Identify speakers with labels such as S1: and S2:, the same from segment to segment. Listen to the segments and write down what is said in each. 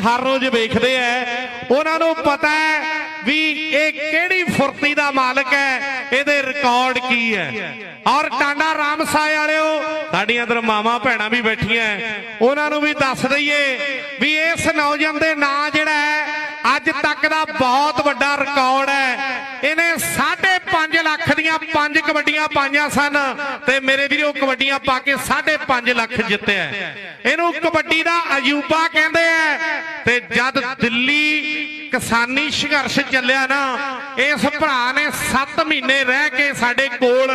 S1: ਹਰ ਰੋਜ਼ ਵੇਖਦੇ ਐ। ਉਹਨਾਂ ਨੂੰ ਪਤਾ ਹੈ ਵੀ ਇਹ ਕਿਹੜੀ ਫੁਰਤੀ ਦਾ ਮਾਲਕ ਹੈ ਇਹਦੇ ਰਿਕਾਰਡ ਕੀ ਹੈ ਔਰ ਟਾਂਡਾ ਰਾਮਸਾਏ ਵਾਲਿਓ, ਸਾਡੀਆਂ ਅੰਦਰ ਮਾਵਾਂ ਭੈਣਾਂ ਵੀ ਬੈਠੀਆਂ ਉਹਨਾਂ ਨੂੰ ਵੀ ਦੱਸ ਦਈਏ ਵੀ ਇਸ ਨੌਜਵਾਨ ਦੇ ਨਾਂ ਜਿਹੜਾ ਹੈ ਅੱਜ ਤੱਕ ਦਾ ਬਹੁਤ ਵੱਡਾ ਰਿਕਾਰਡ ਹੈ ਇਹਨੇ 5.5 ਲੱਖ ਦੀਆਂ ਪੰਜ ਕਬੱਡੀਆਂ ਪਾਈਆਂ ਸਨ ਤੇ ਮੇਰੇ ਵੀਰੋ ਕਬੱਡੀਆਂ ਪਾ ਕੇ 5.5 ਲੱਖ ਜਿੱਤਿਆ ਇਹਨੂੰ ਕਬੱਡੀ ਦਾ ਅਜੂਬਾ ਕਹਿੰਦੇ ਆ। ਤੇ ਜਦ ਦਿੱਲੀ ਕਿਸਾਨੀ ਸੰਘਰਸ਼ ਚੱਲਿਆ ਨਾ, ਇਸ ਭਰਾ ਨੇ 7 ਮਹੀਨੇ ਰਹਿ ਕੇ ਸਾਡੇ ਕੋਲ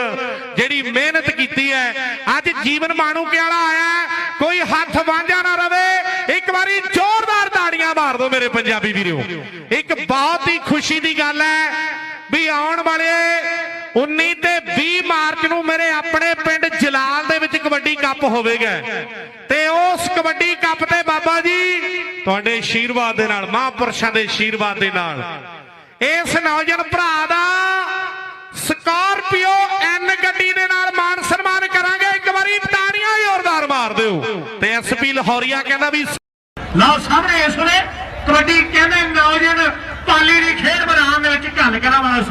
S1: ਜਿਹੜੀ ਮਿਹਨਤ ਕੀਤੀ ਹੈ, ਅੱਜ ਜੀਵਨ ਮਾਣੂਕੇ ਵਾਲਾ ਆਇਆ ਕੋਈ ਹੱਥ ਵਾਂਝਾ ਨਾ ਰਵੇ। ਇੱਕ ਵਾਰੀ ਜ਼ੋਰਦਾਰ ਤਾੜੀਆਂ ਮਾਰ ਦਿਓ ਮੇਰੇ ਪੰਜਾਬੀ ਵੀਰੋ। ਇੱਕ ਬਹੁਤ ਹੀ ਖੁਸ਼ੀ ਦੀ ਗੱਲ ਹੈ ਵੀ ਆਉਣ ਵਾਲੇ 19 ਤੇ 20 ਮਾਰਚ ਨੂੰ ਮੇਰੇ ਆਪਣੇ ਪਿੰਡ ਜਲਾਲ ਦੇ ਵਿੱਚ ਕਬੱਡੀ ਕੱਪ ਹੋਵੇਗਾ। ਤੇ ਉਸ ਕਬੱਡੀ ਕੱਪ ਤੇ ਬਾਬਾ ਜੀ, ਤੁਹਾਡੇ ਆਸ਼ੀਰਵਾਦ ਦੇ ਨਾਲ, ਮਹਾਂਪੁਰਸ਼ਾਂ ਦੇ ਆਸ਼ੀਰਵਾਦ ਦੇ ਨਾਲ। ਇਸ ਨੌਜਵਾਨ ਭਰਾ ਦਾ ਸਕਾਰਪੀਓ ਐਨ ਗੱਡੀ ਦੇ ਨਾਲ ਮਾਨ ਸਨਮਾਨ ਕਰਾਂਗੇ। ਇੱਕ ਵਾਰੀ ਤਾੜੀਆਂ ਜ਼ੋਰਦਾਰ ਮਾਰ ਦਿਓ। ਤੇ ਐਸਪੀ ਲਾਹੌਰੀਆ ਕਹਿੰਦਾ ਵੀ
S2: ਲਓ ਸਾਹਮਣੇ ਇਸ ਵੇਲੇ ਕਬੱਡੀ ਕਹਿੰਦੇ ਨੌਜਵਾਨ ਪਾਲੀ ਦੀ ਖੇਡ ਮੈਦਾਨ ਦੇ ਵਿੱਚ ਘੱਲ ਕਰਾਂ ਵਾਲਾ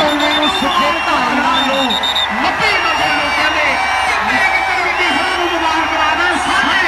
S1: ਉਹਨੇ ਉਸ ਸੁੱਕੇ ਧਾਰਨਾ ਨੂੰ ਨੱਬੇ
S2: ਨੰਬਰ ਲੋਕਾਂ
S1: ਨੇ ਕਿੰਨੇ ਕਿੰਨੇ ਵੀ ਸਾਨੂੰ ਦੇ ਸਾਰੇ